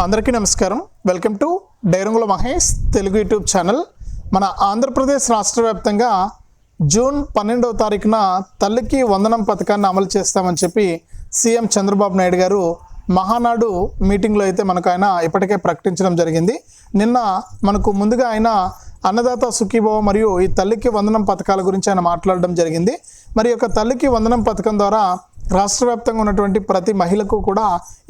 అందరికీ నమస్కారం. Welcome to డైరంగుల మహేష్ తెలుగు యూట్యూబ్ ఛానల్. మన ఆంధ్రప్రదేశ్ రాష్ట్ర వ్యాప్తంగా జూన్ పన్నెండవ తారీఖున తల్లికి వందనం పథకాన్ని అమలు చేస్తామని చెప్పి సీఎం చంద్రబాబు నాయుడు గారు మహానాడు మీటింగ్లో అయితే మనకు ఆయన ఇప్పటికే ప్రకటించడం జరిగింది. నిన్న మనకు ముందుగా ఆయన అన్నదాత సుఖీభవ మరియు ఈ తల్లికి వందనం పథకాల గురించి ఆయన మాట్లాడడం జరిగింది. మరి యొక్క తల్లికి వందనం పథకం ద్వారా రాష్ట్ర వ్యాప్తంగా ఉన్నటువంటి ప్రతి మహిళకు కూడా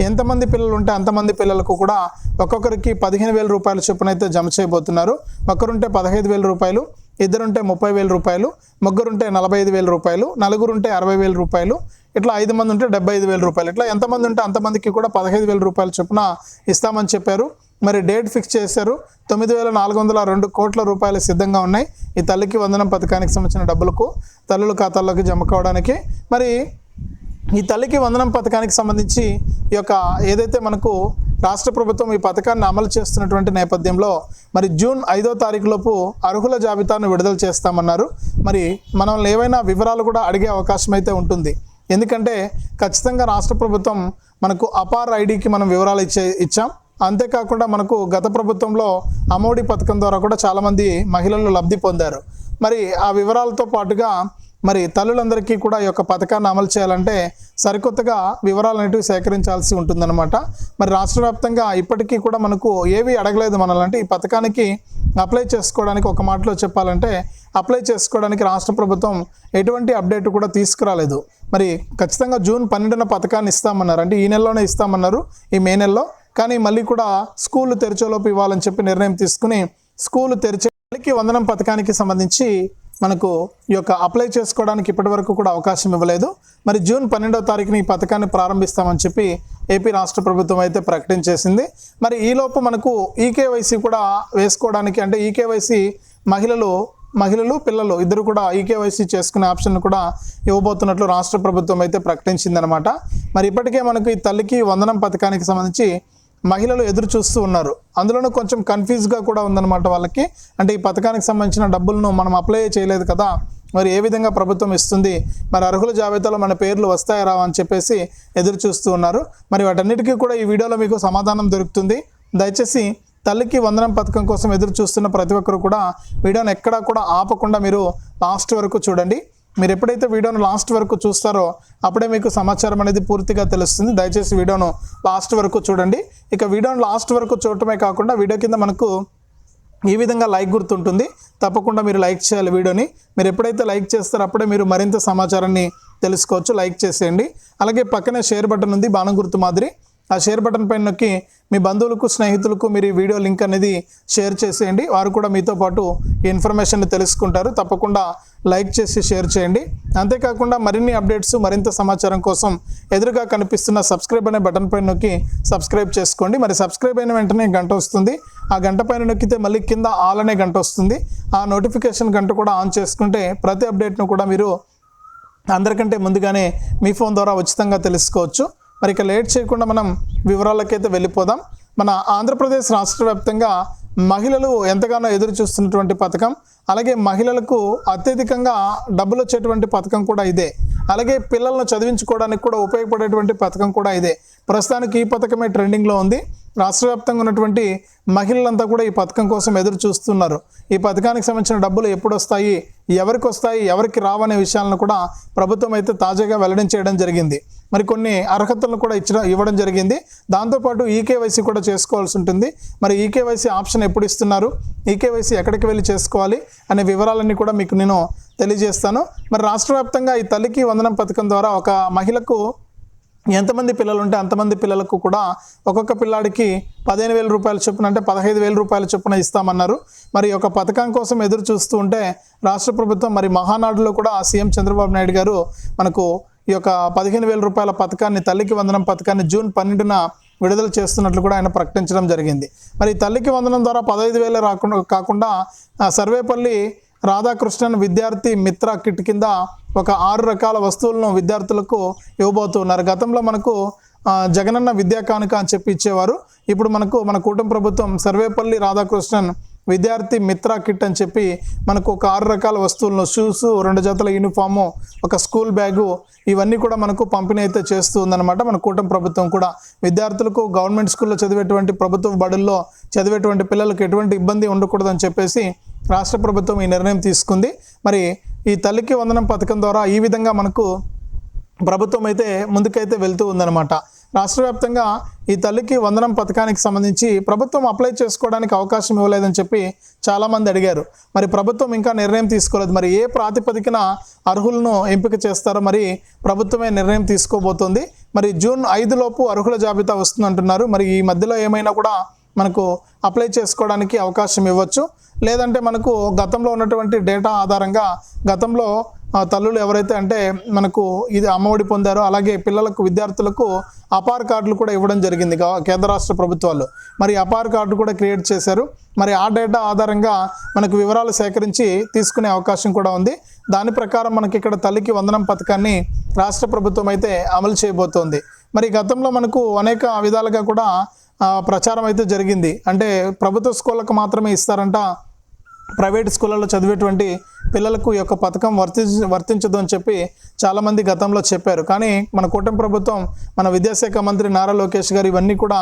ఎంతమంది పిల్లలు ఉంటే అంతమంది పిల్లలకు కూడా ఒక్కొక్కరికి పదిహేను వేల రూపాయల చొప్పున అయితే జమ చేయబోతున్నారు. ఒకరుంటే పదహైదు వేల రూపాయలు ఇద్దరుంటే ముప్పై వేల రూపాయలు ముగ్గురుంటే నలభై ఐదు వేల రూపాయలు నలుగురుంటే అరవై వేల రూపాయలు ఇట్లా ఐదు మంది ఉంటే డెబ్బై ఐదు వేల రూపాయలు ఇట్లా ఎంతమంది ఉంటే అంతమందికి కూడా పదహైదు వేల రూపాయల చొప్పున ఇస్తామని చెప్పారు. మరి డేట్ ఫిక్స్ చేశారు. తొమ్మిది వేల నాలుగు వందల రెండు కోట్ల రూపాయలు సిద్ధంగా ఉన్నాయి. ఈ తల్లికి వందనం పథకానికి సంబంధించిన డబ్బులకు తల్లుల ఖాతాల్లోకి జమ కావడానికి. మరి ఈ తల్లికి వందనం పథకానికి సంబంధించి ఈ యొక్క ఏదైతే మనకు రాష్ట్ర ప్రభుత్వం ఈ పథకాన్ని అమలు చేస్తున్నటువంటి నేపథ్యంలో మరి జూన్ ఐదో తారీఖులోపు అర్హుల జాబితాను విడుదల చేస్తామన్నారు. మరి మనం ఏవైనా వివరాలు కూడా అడిగే అవకాశం అయితే ఉంటుంది. ఎందుకంటే ఖచ్చితంగా రాష్ట్ర ప్రభుత్వం మనకు అపార్ ఐడికి మనం వివరాలు ఇచ్చే ఇచ్చాం. అంతేకాకుండా మనకు గత ప్రభుత్వంలో అమౌడి పథకం ద్వారా కూడా చాలామంది మహిళలు లబ్ధి పొందారు. మరి ఆ వివరాలతో పాటుగా మరి తల్లులందరికీ కూడా ఈ యొక్క పథకాన్ని అమలు చేయాలంటే సరికొత్తగా వివరాలు అనేటివి సేకరించాల్సి ఉంటుందన్నమాట. మరి రాష్ట్ర వ్యాప్తంగా ఇప్పటికీ కూడా మనకు ఏవి అడగలేదు మనలంటే ఈ పథకానికి అప్లై చేసుకోవడానికి ఒక మాటలో చెప్పాలంటే అప్లై చేసుకోవడానికి రాష్ట్ర ప్రభుత్వం ఎటువంటి అప్డేట్ కూడా తీసుకురాలేదు. మరి ఖచ్చితంగా జూన్ పన్నెండున పథకాన్ని ఇస్తామన్నారు. అంటే ఈ నెలలోనే ఇస్తామన్నారు ఈ మే నెలలో. కానీ మళ్ళీ కూడా స్కూళ్ళు తెరిచేలోపు ఇవ్వాలని చెప్పి నిర్ణయం తీసుకుని స్కూలు తెరిచే వందనం పథకానికి సంబంధించి మనకు ఈ యొక్క అప్లై చేసుకోవడానికి ఇప్పటివరకు కూడా అవకాశం ఇవ్వలేదు. మరి జూన్ పన్నెండవ తారీఖున ఈ పథకాన్ని ప్రారంభిస్తామని చెప్పి ఏపీ రాష్ట్ర ప్రభుత్వం అయితే ప్రకటించేసింది. మరి ఈలోపు మనకు ఈకేవైసీ కూడా వేసుకోవడానికి అంటే ఈకేవైసీ మహిళలు మహిళలు పిల్లలు ఇద్దరు కూడా ఈకేవైసీ చేసుకునే ఆప్షన్ కూడా ఇవ్వబోతున్నట్లు రాష్ట్ర ప్రభుత్వం అయితే ప్రకటించిందనమాట. మరి ఇప్పటికే మనకు ఈ తల్లికి వందనం పథకానికి సంబంధించి మహిళలు ఎదురు చూస్తూ ఉన్నారు. అందులోనూ కొంచెం కన్ఫ్యూజ్గా కూడా ఉందన్నమాట వాళ్ళకి. అంటే ఈ పథకానికి సంబంధించిన డబ్బులను మనం అప్లై చేయలేదు కదా. మరి ఏ విధంగా ప్రభుత్వం ఇస్తుంది? మరి అర్హుల జాబితాలో మన పేర్లు వస్తాయా రావా అని చెప్పేసి ఎదురు చూస్తూ ఉన్నారు. మరి వాటన్నిటికీ కూడా ఈ వీడియోలో మీకు సమాధానం దొరుకుతుంది. దయచేసి తల్లికి వందనం పథకం కోసం ఎదురు చూస్తున్న ప్రతి ఒక్కరు కూడా వీడియోని ఎక్కడా కూడా ఆపకుండా మీరు లాస్ట్ వరకు చూడండి. మీరు ఎప్పుడైతే వీడియోను లాస్ట్ వరకు చూస్తారో అప్పుడే మీకు సమాచారం అనేది పూర్తిగా తెలుస్తుంది. దయచేసి వీడియోను లాస్ట్ వరకు చూడండి. ఇక వీడియోను లాస్ట్ వరకు చూడటమే కాకుండా వీడియో కింద మనకు ఈ విధంగా లైక్ గుర్తుంటుంది. తప్పకుండా మీరు లైక్ చేయాలి వీడియోని. మీరు ఎప్పుడైతే లైక్ చేస్తారో అప్పుడే మీరు మరింత సమాచారాన్ని తెలుసుకోవచ్చు. లైక్ చేసేయండి. అలాగే పక్కనే షేర్ బటన్ ఉంది. బాణం గుర్తు మాదిరి. ఆ షేర్ బటన్ పైన నొక్కి మీ బంధువులకు స్నేహితులకు మీరు ఈ వీడియో లింక్ అనేది షేర్ చేసేయండి. వారు కూడా మీతో పాటు ఈ ఇన్ఫర్మేషన్ తెలుసుకుంటారు. తప్పకుండా లైక్ చేసి షేర్ చేయండి. అంతేకాకుండా మరిన్ని అప్డేట్స్ మరింత సమాచారం కోసం ఎదురుగా కనిపిస్తున్న సబ్స్క్రైబ్ అనే బటన్ పైన నొక్కి సబ్స్క్రైబ్ చేసుకోండి. మరి సబ్స్క్రైబ్ అయిన వెంటనే గంట వస్తుంది. ఆ గంట పైన నొక్కితే మళ్ళీ కింద ఆల్ అనే గంట వస్తుంది. ఆ నోటిఫికేషన్ గంట కూడా ఆన్ చేసుకుంటే ప్రతి అప్డేట్ను కూడా మీరు అందరికంటే ముందుగానే మీ ఫోన్ ద్వారా ఉచితంగా తెలుసుకోవచ్చు. మరి ఇక లేట్ చేయకుండా మనం వివరాలకైతే వెళ్ళిపోదాం. మన ఆంధ్రప్రదేశ్ రాష్ట్ర వ్యాప్తంగా మహిళలు ఎంతగానో ఎదురు చూస్తున్నటువంటి పథకం అలాగే మహిళలకు అత్యధికంగా డబ్బులు వచ్చేటువంటి పథకం కూడా ఇదే. అలాగే పిల్లలను చదివించుకోవడానికి కూడా ఉపయోగపడేటువంటి పథకం కూడా ఇదే. ప్రస్తుతానికి ఈ పథకమే ట్రెండింగ్లో ఉంది. రాష్ట్ర వ్యాప్తంగా ఉన్నటువంటి మహిళలంతా కూడా ఈ పథకం కోసం ఎదురు చూస్తున్నారు. ఈ పథకానికి సంబంధించిన డబ్బులు ఎప్పుడు వస్తాయి ఎవరికి వస్తాయి? ఎవరికి రావనే విషయాలను కూడా ప్రభుత్వం అయితే తాజాగా వెల్లడి చేయడం జరిగింది. మరి కొన్ని అర్హతలను కూడా ఇచ్చడం ఇవ్వడం జరిగింది. దాంతోపాటు ఈకేవైసీ కూడా చేసుకోవాల్సి ఉంటుంది. మరి ఈకేవైసీ ఆప్షన్ ఎప్పుడు ఇస్తున్నారు? ఈకేవైసీ ఎక్కడికి వెళ్ళి చేసుకోవాలి? అనే వివరాలన్నీ కూడా మీకు నేను తెలియజేస్తాను. మరి రాష్ట్ర వ్యాప్తంగా ఈ తల్లికి వందనం పథకం ద్వారా ఒక మహిళకు ఎంతమంది పిల్లలు ఉంటే అంతమంది పిల్లలకు కూడా ఒక్కొక్క పిల్లాడికి పదిహేను వేల రూపాయల చొప్పున అంటే పదహైదు వేల రూపాయల చొప్పున ఇస్తామన్నారు. మరి ఒక పథకం కోసం ఎదురు చూస్తూ ఉంటే రాష్ట్ర ప్రభుత్వం మరి మహానాడులో కూడా సీఎం చంద్రబాబు నాయుడు గారు మనకు ఈ యొక్క పదిహేను వేల రూపాయల పథకాన్ని తల్లికి వందనం పథకాన్ని జూన్ పన్నెండున విడుదల చేస్తున్నట్లు కూడా ఆయన ప్రకటించడం జరిగింది. మరి తల్లికి వందనం ద్వారా పదహైదు వేలు రాకుండా కాకుండా ఆ, సర్వేపల్లి రాధాకృష్ణన్ విద్యార్థి మిత్ర కిట్ కింద ఒక ఆరు రకాల వస్తువులను విద్యార్థులకు ఇవ్వబోతున్నారు. గతంలో మనకు జగనన్న విద్యా కానుక అని చెప్పి ఇచ్చేవారు. ఇప్పుడు మనకు మన కూటమి ప్రభుత్వం సర్వేపల్లి రాధాకృష్ణన్ విద్యార్థి మిత్ర కిట్ అని చెప్పి మనకు ఒక ఆరు రకాల వస్తువులను షూస్ రెండు జతల యూనిఫాము ఒక స్కూల్ బ్యాగు ఇవన్నీ కూడా మనకు పంపిణీ అయితే చేస్తూ ఉందన్నమాట మన కూటమి ప్రభుత్వం కూడా విద్యార్థులకు గవర్నమెంట్ స్కూల్లో చదివేటువంటి ప్రభుత్వ బడుల్లో చదివేటువంటి పిల్లలకు ఎటువంటి ఇబ్బంది ఉండకూడదని చెప్పేసి రాష్ట్ర ప్రభుత్వం ఈ నిర్ణయం తీసుకుంది. మరి ఈ తల్లికి వందనం పథకం ద్వారా ఈ విధంగా మనకు ప్రభుత్వం అయితే ముందుకైతే వెళ్తూ ఉందన్నమాట. రాష్ట్ర వ్యాప్తంగా ఈ తల్లికి వందనం పథకానికి సంబంధించి ప్రభుత్వం అప్లై చేసుకోవడానికి అవకాశం ఇవ్వలేదని చెప్పి చాలామంది అడిగారు. మరి ప్రభుత్వం ఇంకా నిర్ణయం తీసుకోలేదు. మరి ఏ ప్రాతిపదికన అర్హులను ఎంపిక చేస్తారో మరి ప్రభుత్వమే నిర్ణయం తీసుకోబోతోంది. మరి జూన్ ఐదు లోపు అర్హుల జాబితా వస్తుందంటున్నారు. మరి ఈ మధ్యలో ఏమైనా కూడా మనకు అప్లై చేసుకోవడానికి అవకాశం ఇవ్వచ్చు. లేదంటే మనకు గతంలో ఉన్నటువంటి డేటా ఆధారంగా గతంలో తల్లులు ఎవరైతే అంటే మనకు ఇది అమ్మఒడి పొందారో అలాగే పిల్లలకు విద్యార్థులకు అపార్ కార్డులు కూడా ఇవ్వడం జరిగింది కేంద్ర రాష్ట్ర ప్రభుత్వాలు. మరి అపార్ కార్డు కూడా క్రియేట్ చేశారు. మరి ఆ డేటా ఆధారంగా మనకు వివరాలు సేకరించి తీసుకునే అవకాశం కూడా ఉంది. దాని ప్రకారం మనకి ఇక్కడ తల్లికి వందనం పథకాన్ని రాష్ట్ర ప్రభుత్వం అయితే అమలు చేయబోతోంది. మరి గతంలో మనకు అనేక విధాలుగా కూడా ప్రచారం అయితే జరిగింది. అంటే ప్రభుత్వ స్కూళ్ళకు మాత్రమే ఇస్తారంట. ప్రైవేట్ స్కూళ్ళలో చదివేటువంటి పిల్లలకు ఈ యొక్క పథకం వర్తి వర్తించదు అని చెప్పి చాలామంది గతంలో చెప్పారు. కానీ మన కూటమి ప్రభుత్వం మన విద్యాశాఖ మంత్రి నారా లోకేష్ గారు ఇవన్నీ కూడా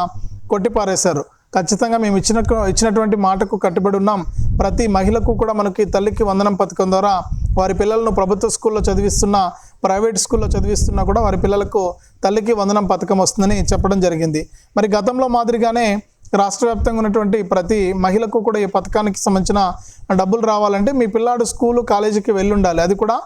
కొట్టిపారేశారు. ఖచ్చితంగా మేము ఇచ్చిన ఇచ్చినటువంటి మాటకు కట్టుబడి ఉన్నాం. ప్రతి మహిళకు కూడా మనకి తల్లికి వందనం పథకం ద్వారా వారి పిల్లలను ప్రభుత్వ స్కూల్లో చదివిస్తున్న ప్రైవేట్ స్కూల్లో చదివిస్తున్నా కూడా వారి పిల్లలకు తల్లికి వందనం పథకం వస్తుందని చెప్పడం జరిగింది. మరి గతంలో మాదిరిగానే రాష్ట్ర వ్యాప్తంగా ఉన్నటువంటి ప్రతి మహిళకు కూడా ఈ పథకానికి సంబంధించిన డబ్బులు రావాలంటే మీ పిల్లాడు స్కూలు కాలేజీకి వెళ్ళి ఉండాలి అది కూడా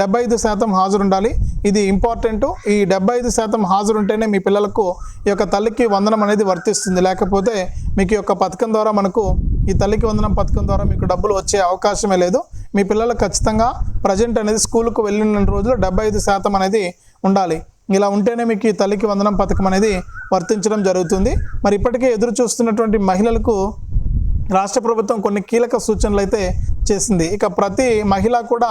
డెబ్బై ఐదు శాతం హాజరుండాలి. ఇది ఇంపార్టెంట్. ఈ డెబ్బై ఐదు శాతం హాజరు ఉంటేనే మీ పిల్లలకు ఈ యొక్క తల్లికి వందనం అనేది వర్తిస్తుంది. లేకపోతే మీకు ఈ యొక్క పథకం ద్వారా మనకు ఈ తల్లికి వందనం పథకం ద్వారా మీకు డబ్బులు వచ్చే అవకాశమే లేదు. మీ పిల్లలు ఖచ్చితంగా ప్రజెంట్ అనేది స్కూల్కు వెళ్ళిన రోజుల్లో డెబ్బై ఐదు శాతం అనేది ఉండాలి. ఇలా ఉంటేనే మీకు ఈ తల్లికి వందనం పథకం అనేది వర్తించడం జరుగుతుంది. మరి ఇప్పటికే ఎదురు చూస్తున్నటువంటి మహిళలకు రాష్ట్ర ప్రభుత్వం కొన్ని కీలక సూచనలు అయితే చేసింది. ఇక ప్రతి మహిళ కూడా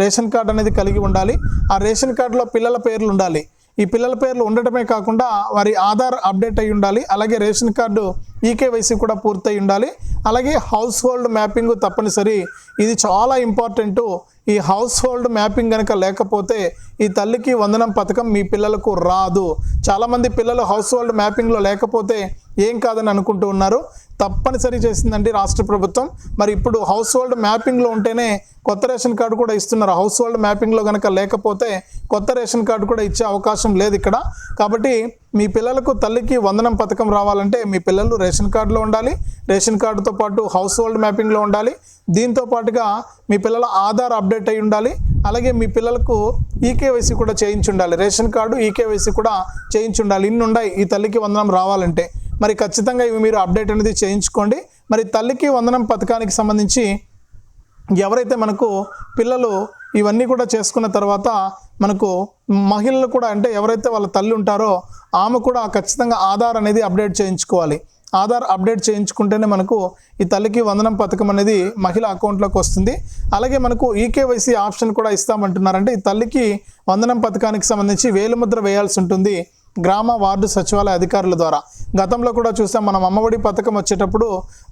రేషన్ కార్డు అనేది కలిగి ఉండాలి. ఆ రేషన్ కార్డులో పిల్లల పేర్లు ఉండాలి. ఈ పిల్లల పేర్లు ఉండటమే కాకుండా వారి ఆధార్ అప్డేట్ అయి ఉండాలి. అలాగే రేషన్ కార్డు ఈకేవైసీ కూడా పూర్తయి ఉండాలి. అలాగే హౌస్ హోల్డ్ మ్యాపింగ్ తప్పనిసరి. ఇది చాలా ఇంపార్టెంట్ ఈ హౌస్ హోల్డ్ మ్యాపింగ్ కనుక లేకపోతే ఈ తల్లికి వందనం పథకం మీ పిల్లలకు రాదు. చాలామంది పిల్లలు హౌస్ హోల్డ్ మ్యాపింగ్లో లేకపోతే ఏం కాదని అనుకుంటూ ఉన్నారు. తప్పనిసరి చేసిందండి రాష్ట్ర ప్రభుత్వం. మరి ఇప్పుడు హౌస్ హోల్డ్ మ్యాపింగ్లో ఉంటేనే కొత్త రేషన్ కార్డు కూడా ఇస్తున్నారు. హౌస్ హోల్డ్ మ్యాపింగ్లో కనుక లేకపోతే కొత్త రేషన్ కార్డు కూడా ఇచ్చే అవకాశం లేదు ఇక్కడ. కాబట్టి మీ పిల్లలకు తల్లికి వందనం పథకం రావాలంటే మీ పిల్లలు రేషన్ కార్డులో ఉండాలి. రేషన్ కార్డుతో పాటు హౌస్ హోల్డ్ మ్యాపింగ్లో ఉండాలి. దీంతో పాటుగా మీ పిల్లల ఆధార్ అప్డేట్ అయి ఉండాలి. అలాగే మీ పిల్లలకు ఈకేవైసీ కూడా చేయించి ఉండాలి రేషన్ కార్డు ఈకేవైసీ కూడా చేయించి ఉండాలి ఇన్ని ఉన్నాయి ఈ తల్లికి వందనం రావాలంటే. మరి ఖచ్చితంగా ఇవి మీరు అప్డేట్ అనేది చేయించుకోండి. మరి తల్లికి వందనం పథకానికి సంబంధించి ఎవరైతే మనకు పిల్లలు ఇవన్నీ కూడా చేసుకున్న తర్వాత మనకు మహిళలు కూడా అంటే ఎవరైతే వాళ్ళ తల్లి ఉంటారో ఆమె కూడా ఖచ్చితంగా ఆధార్ అనేది అప్డేట్ చేయించుకోవాలి. ఆధార్ అప్డేట్ చేయించుకుంటేనే మనకు ఈ తల్లికి వందనం పథకం అనేది మహిళ అకౌంట్లోకి వస్తుంది. అలాగే మనకు ఈకేవైసీ ఆప్షన్ కూడా ఇస్తామంటున్నారంటే ఈ తల్లికి వందనం పథకానికి సంబంధించి వేలుముద్ర వేయాల్సి ఉంటుంది. గ్రామ వార్డు సచివాలయ అధికారుల ద్వారా. గతంలో కూడా చూసాం మనం అమ్మఒడి పథకం వచ్చేటప్పుడు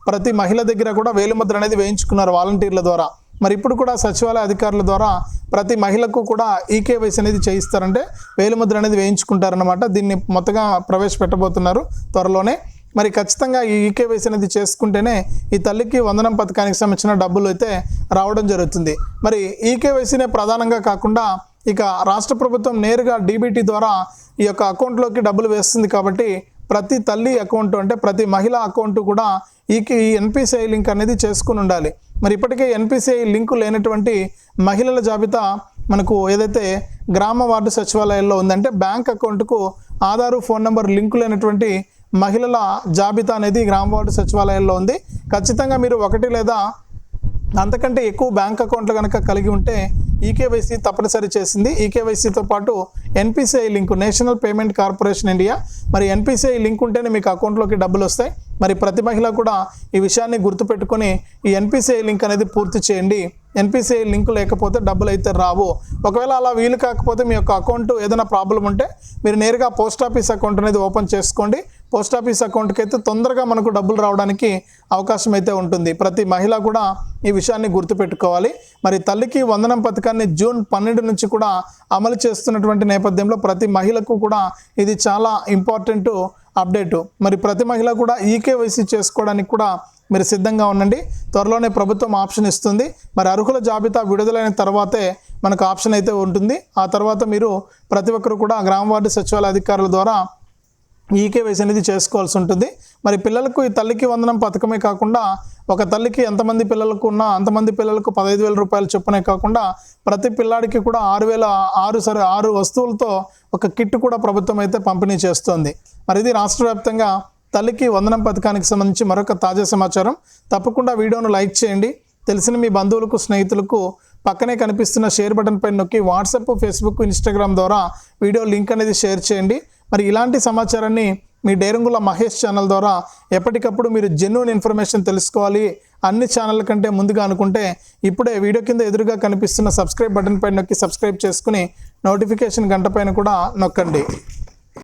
ప్రతి మహిళ దగ్గర కూడా వేలుముద్ర అనేది వేయించుకున్నారు వాలంటీర్ల ద్వారా. మరి ఇప్పుడు కూడా సచివాలయ అధికారుల ద్వారా ప్రతి మహిళకు కూడా ఈకేవైసీ అనేది చేయిస్తారంటే వేలుముద్ర అనేది వేయించుకుంటారనమాట దీన్ని మొత్తగా ప్రవేశపెట్టబోతున్నారు త్వరలోనే. మరి ఖచ్చితంగా ఈ ఈకేవైసీ అనేది చేసుకుంటేనే ఈ తల్లికి వందనం పథకానికి సంబంధించిన డబ్బులు అయితే రావడం జరుగుతుంది. మరి ఈకేవైసీనే ప్రధానంగా కాకుండా ఇక రాష్ట్ర ప్రభుత్వం నేరుగా డీబీటీ ద్వారా ఈ యొక్క అకౌంట్లోకి డబ్బులు వేస్తుంది కాబట్టి ప్రతి తల్లి అకౌంట్ అంటే ప్రతి మహిళ అకౌంట్ కూడా ఈ ఎన్పిసిఐ లింక్ అనేది చేసుకుని ఉండాలి. మరి ఇప్పటికే ఎన్పిసిఐ లింకు లేనటువంటి మహిళల జాబితా మనకు ఏదైతే గ్రామ వార్డు సచివాలయాల్లో ఉందంటే బ్యాంక్ అకౌంట్కు ఆధారు ఫోన్ నెంబర్ లింకు లేనటువంటి మహిళల జాబితా అనేది గ్రామ వార్డు సచివాలయాల్లో ఉంది. ఖచ్చితంగా మీరు ఒకటి లేదా అంతకంటే ఎక్కువ బ్యాంక్ అకౌంట్లు కనుక కలిగి ఉంటే ఈకేవైసీ తప్పనిసరి చేసింది. ఈకేవైసీతో పాటు NPCI link national payment corporation India. మరి ఎన్పిసిఐ లింక్ ఉంటేనే మీకు అకౌంట్లోకి డబ్బులు వస్తాయి. మరి ప్రతి మహిళ కూడా ఈ విషయాన్ని గుర్తుపెట్టుకొని ఈ ఎన్పిసిఐ లింక్ అనేది పూర్తి చేయండి. ఎన్పిసిఐ లింక్ లేకపోతే డబ్బులు అయితే రావు. ఒకవేళ అలా వీలు కాకపోతే మీ యొక్క అకౌంట్ ఏదైనా ప్రాబ్లం ఉంటే మీరు నేరుగా పోస్ట్ ఆఫీస్ అకౌంట్ అనేది ఓపెన్ చేసుకోండి. పోస్ట్ ఆఫీస్ అకౌంట్కి అయితే తొందరగా మనకు డబ్బులు రావడానికి అవకాశం అయితే ఉంటుంది. ప్రతి మహిళ కూడా ఈ విషయాన్ని గుర్తుపెట్టుకోవాలి. మరి తల్లికి వందనం పథకాన్ని జూన్ పన్నెండు నుంచి కూడా అమలు చేస్తున్నటువంటి నేపథ్యంలో ప్రతి మహిళకు కూడా ఇది చాలా ఇంపార్టెంట్ అప్డేటు. మరి ప్రతి మహిళ కూడా ఈకేవైసీ చేసుకోవడానికి కూడా మీరు సిద్ధంగా ఉండండి. త్వరలోనే ప్రభుత్వం ఆప్షన్ ఇస్తుంది. మరి అర్హుల జాబితా విడుదలైన తర్వాతే మనకు ఆప్షన్ అయితే ఉంటుంది. ఆ తర్వాత మీరు ప్రతి ఒక్కరు కూడా గ్రామ వార్డు సచివాలయ అధికారుల ద్వారా ఈకేవైసీ అనేది చేసుకోవాల్సి ఉంటుంది. మరి పిల్లలకు ఈ తల్లికి వందనం పథకమే కాకుండా ఒక తల్లికి ఎంతమంది పిల్లలకు ఉన్నా అంతమంది పిల్లలకు పదహైదు వేల రూపాయలు చొప్పునే కాకుండా ప్రతి పిల్లాడికి కూడా ఆరు వేల ఆరు సరే ఆరు వస్తువులతో ఒక కిట్ కూడా ప్రభుత్వం అయితే పంపిణీ చేస్తోంది. మరి ఇది రాష్ట్ర వ్యాప్తంగా తల్లికి వందనం పథకానికి సంబంధించి మరొక తాజా సమాచారం. తప్పకుండా వీడియోను లైక్ చేయండి. తెలిసిన మీ బంధువులకు స్నేహితులకు పక్కనే కనిపిస్తున్న షేర్ బటన్ పైన నొక్కి వాట్సాప్ ఫేస్బుక్ ఇన్స్టాగ్రామ్ ద్వారా వీడియో లింక్ అనేది షేర్ చేయండి. మరి ఇలాంటి సమాచారాన్ని మీ డేరంగుల మహేష్ ఛానల్ ద్వారా ఎప్పటికప్పుడు మీరు జెన్యున్ ఇన్ఫర్మేషన్ తెలుసుకోవాలి. అన్ని ఛానల్ కంటే ముందుగా అనుకుంటే ఇప్పుడే వీడియో కింద ఎదురుగా కనిపిస్తున్న సబ్స్క్రైబ్ బటన్ పైన నొక్కి సబ్స్క్రైబ్ చేసుకుని నోటిఫికేషన్ గంట పైన కూడా నొక్కండి.